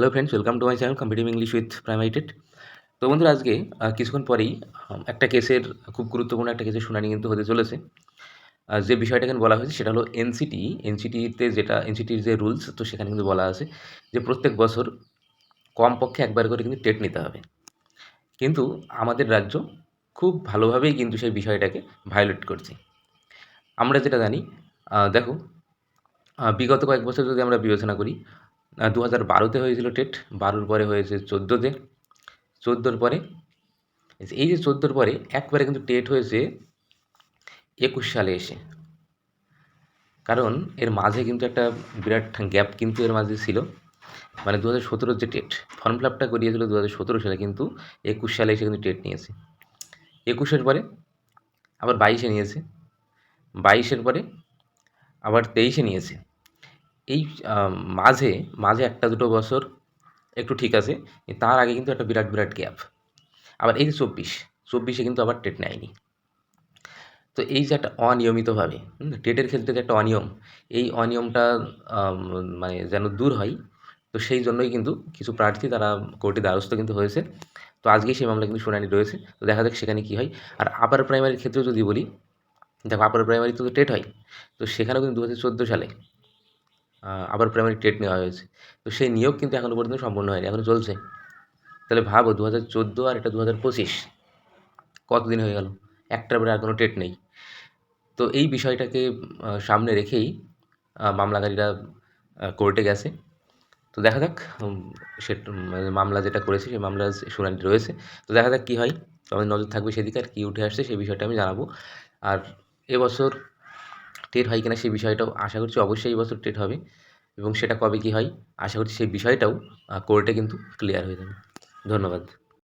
Hello friends welcome to my channel competitive English with প্রাইমাইটেড তো বন্ধুরা, আজকে কিছুক্ষণ পরেই একটা কেসের খুব গুরুত্বপূর্ণ একটা কেসের শুনানি কিন্তু হতে চলেছে। যে বিষয়টা এখানে বলা হয়েছে, সেটা হলো এনসিটি এনসিটিতে যেটা এনসিটির যে রুলস তো সেখানে কিন্তু বলা আছে যে প্রত্যেক বছর কমপক্ষে একবার করে কিন্তু টেট নিতে হবে। কিন্তু আমাদের রাজ্য খুব ভালোভাবেই কিন্তু সেই বিষয়টাকে ভায়োলেট করছে। আমরা যেটা জানি দেখো বিগত কয়েক বছর যদি আমরা বিবেচনা করি দু হাজার বারোতে হয়েছিল টেট, বারোর পরে হয়েছে চোদ্দোতে চোদ্দোর পরে, এই যে চোদ্দোর পরে একবারে কিন্তু টেট হয়েছে একুশ সালে এসে। কারণ এর মাঝে কিন্তু একটা বিরাট গ্যাপ কিন্তু এর মাঝে ছিল। মানে দু হাজার সতেরোর যে টেট, ফর্ম ফিল আপটা করিয়েছিল দু হাজার সতেরো সালে কিন্তু একুশ সালে এসে কিন্তু টেট নিয়েছে। একুশের পরে আবার বাইশে নিয়েছে। বাইশের পরে আবার তেইশে নিয়েছে। এই মাঝে মাঝে একটা দুটো বছর একটু ঠিক আছে তার আগে কিন্তু একটা বিরাট বিরাট গ্যাপ আবার এই যে চব্বিশ, চব্বিশে কিন্তু আবার টেট নেয়নি। তো এই যে একটা অনিয়মিতভাবে টেটের ক্ষেত্রে যে একটা অনিয়ম, এই অনিয়মটা মানে যেন দূর হয়, তো সেই জন্যই কিন্তু কিছু প্রার্থী তারা কোর্টে দ্বারস্থ কিন্তু হয়েছে। তো আজকেই সেই মামলা কিন্তু শুনানি রয়েছে, তো দেখা যাক সেখানে কী হয়। আর আপার প্রাইমারির ক্ষেত্রেও যদি বলি, দেখো আপার প্রাইমারি তো টেট হয়, তো সেখানেও কিন্তু দু হাজার চোদ্দ সালে আবার প্রাইমারি টেট নেওয়া হয়েছে। তো সেই নিয়োগ কিন্তু এখনও পর্যন্ত সম্পূর্ণ হয়নি এখনও চলছে। তাহলে ভাবো দু হাজার চোদ্দ আর এটা দু হাজার পঁচিশ কতদিন হয়ে গেল? একটার পরে আর কোনো টেট নেই। তো এই বিষয়টাকে সামনে রেখেই মামলাকারীরা কোর্টে গেছে। তো দেখা যাক সে মানে মামলা যেটা করেছে, সেই মামলার শুনানি রয়েছে। তো দেখা যাক কী হয়। তো আমাদের নজর থাকবে সেদিকে আর কী উঠে আসছে, সেই বিষয়টা আমি জানাব। আর এবছর টেট হয় কিনা সেই বিষয়টাও আশা করছি অবশ্যই এই বছর টেট হবে এবং সেটা কবে কী হয়, আশা করছি সেই বিষয়টাও কোর্টে কিন্তু ক্লিয়ার হয়ে যাবে। ধন্যবাদ।